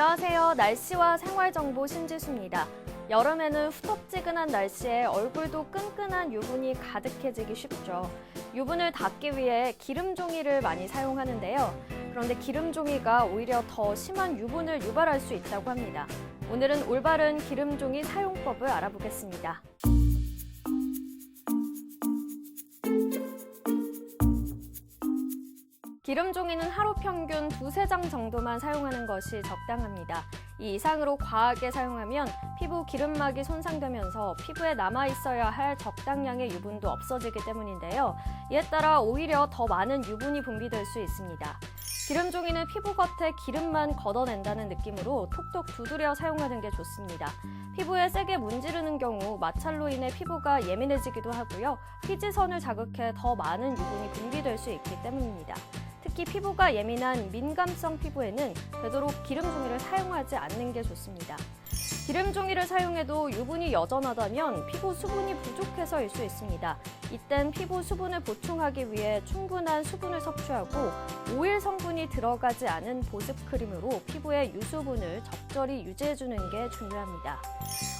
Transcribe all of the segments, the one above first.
안녕하세요. 날씨와 생활정보 신지수입니다. 여름에는 후텁지근한 날씨에 얼굴도 끈끈한 유분이 가득해지기 쉽죠. 유분을 닦기 위해 기름 종이를 많이 사용하는데요. 그런데 기름 종이가 오히려 더 심한 유분을 유발할 수 있다고 합니다. 오늘은 올바른 기름 종이 사용법을 알아보겠습니다. 기름 종이는 하루 평균 두세 장 정도만 사용하는 것이 적당합니다. 이 이상으로 과하게 사용하면 피부 기름막이 손상되면서 피부에 남아 있어야 할 적당량의 유분도 없어지기 때문인데요. 이에 따라 오히려 더 많은 유분이 분비될 수 있습니다. 기름 종이는 피부 겉에 기름만 걷어낸다는 느낌으로 톡톡 두드려 사용하는 게 좋습니다. 피부에 세게 문지르는 경우 마찰로 인해 피부가 예민해지기도 하고요. 피지선을 자극해 더 많은 유분이 분비될 수 있기 때문입니다. 특히 피부가 예민한 민감성 피부에는 되도록 기름 종이를 사용하지 않는 게 좋습니다. 기름 종이를 사용해도 유분이 여전하다면 피부 수분이 부족해서일 수 있습니다. 이땐 피부 수분을 보충하기 위해 충분한 수분을 섭취하고 오일 성분이 들어가지 않은 보습 크림으로 피부의 유수분을 적절히 유지해주는 게 중요합니다.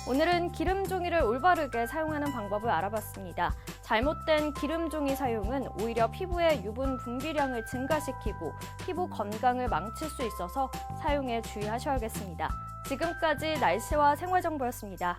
오늘은 기름 종이를 올바르게 사용하는 방법을 알아봤습니다. 잘못된 기름 종이 사용은 오히려 피부의 유분 분비량을 증가시키고 피부 건강을 망칠 수 있어서 사용에 주의하셔야겠습니다. 지금까지 날씨와 생활 정보였습니다.